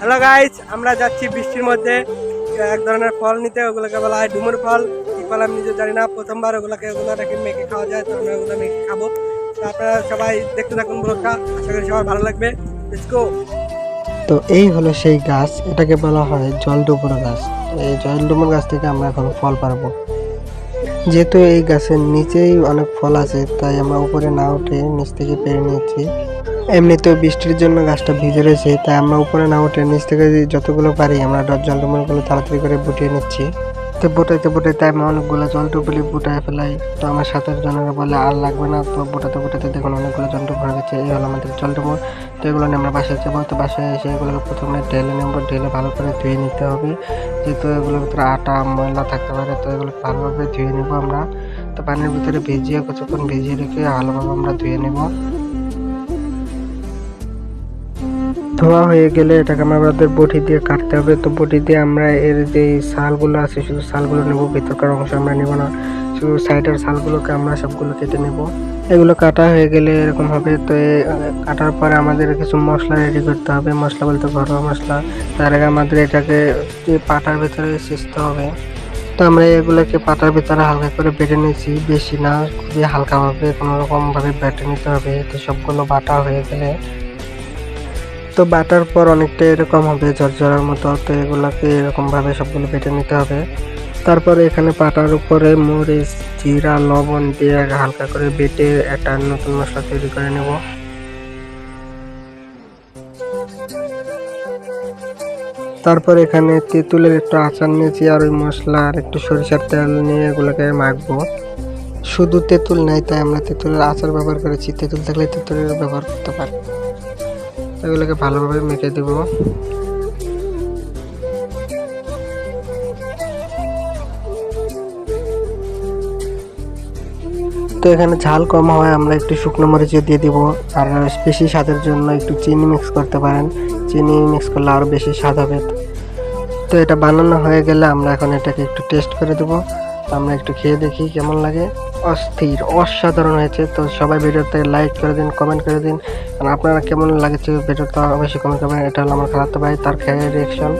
Hello guys আমরা যাচ্ছি বৃষ্টির মধ্যে। এক ধরনের ফল নিতে, ওগুলোকে বলা হয় ডুমুর ফল। কি ফল আমি নিজে জানি না। প্রথমবার ওগুলোকে ওগুলোটাকে মেখে খাওয়া যায় তো আমরা ওগুলো মেখে খাব। তো আপনারা সবাই দেখতে থাকুন ব্লগটা। আশা করি সবার ভালো লাগবে। তো এই হলো সেই গাছ। এটাকে বলা হয় জলডুবুর গাছ। এই জলডুবুর গাছ থেকে আমরা এখন ফল পারব। যেহেতু এই গাছের নিচেই অনেক ফল আছে, তাই আমরা উপরে না উঠে নিচ থেকে পেরে নিয়েছি। এমনিতেও বৃষ্টির জন্য গাছটা ভিজে রয়েছে, তাই আমরা উপরে না উঠে নিচ থেকে যতগুলো পারি আমরা জলডুবুরগুলো তাড়াতাড়ি করে বুটিয়ে নিচ্ছি। তো বোটাইতে বোটাইতে আমি অনেকগুলো জলটুপুলি বুটায় ফেলাই। তো আমার সাথে জনের বলে, আর লাগবে না। তো বোটাতে বোটাতে দেখুন অনেকগুলো জলটুপ হয়ে গেছে, এই হলো আমাদের জলটুপুর তো এগুলো নিয়ে আমরা বাসায় যাব। তো বাসায় এসে এগুলোকে প্রথমে ঢেলে নেব। ঢেলে ভালো করে ধুয়ে নিতে হবে। যেহেতু এগুলোর ভিতরে আটা, ময়লা থাকতে পারে, তো এগুলো ভালোভাবে ধুয়ে নেব আমরা। তো পানির ভিতরে ভিজিয়ে কিছুক্ষণ ভিজিয়ে রেখে ভালোভাবে আমরা ধুয়ে নেব। ধোয়া হয়ে গেলে এটাকে আমাদের বটি দিয়ে কাটতে হবে। তো বটি দিয়ে আমরা এর যে শালগুলো আছে, শুধু শালগুলো নেব, ভিতরকার অংশ আমরা নেব না। শুধু সাইডের শালগুলোকে আমরা সবগুলো কেটে নেব। এগুলো কাটা হয়ে গেলে এরকম হবে, তো কাটার পরে আমাদের কিছু মশলা রেডি করতে হবে। মশলা বলতে ঘরোয়া মশলা। তার আগে আমাদের এটাকে পাটার ভিতরে সিঁচতে হবে। তো আমরা এগুলোকে পাটার ভিতরে হালকা করে বেটে নিয়েছি। বেশি না, খুবই হালকাভাবে, কোনো রকম ভাবে বেটে নিতে হবে। তো সবগুলো বাটা হয়ে গেলে তো বাটার পর অনেকটা এরকম হবে, ঝরঝরার মতো, তো এগুলোকে এরকমভাবে সবগুলো বেটে নিতে হবে। তারপরে এখানে পাটার উপরে মরিচ, জিরা, লবণ দিয়ে হালকা করে বেটে একটা নতুন মশলা তৈরি করে নেব। তারপর এখানে তেঁতুলের একটু আচার নিয়েছি আর ওই মশলা আর একটু সরিষার তেল নিয়ে এগুলোকে মাখবো। শুধু তেঁতুল নাই, তাই আমরা তেঁতুলের আচার ব্যবহার করেছি। তেঁতুল থাকলে তেঁতুলের ব্যবহার করতে পারি। এগুলোকে ভালোভাবে মেখে দেব। তো এখানে ঝাল কম হয় আমরা একটু শুকনো মরিচ দিয়ে দিব। আর বেশি স্বাদের জন্য একটু চিনি মিক্স করতে পারেন। চিনি মিক্স করলে আরও বেশি স্বাদ হবে। তো এটা বানানো হয়ে গেলে আমরা এখন এটাকে একটু টেস্ট করে দেবো। আমরা একটু খেয়ে দেখি কেমন লাগে। অস্থির, অসাধারণ হয়েছে। তো সবাই ভিডিওতে লাইক করে দিন কমেন্ট করে দিন। আর আপনারা কেমন লাগেছে ভিডিওটা অবশ্যই কমেন্ট করবেন। এটা হলো আমার খালাতো ভাই, তার খেয়ে রিয়াকশন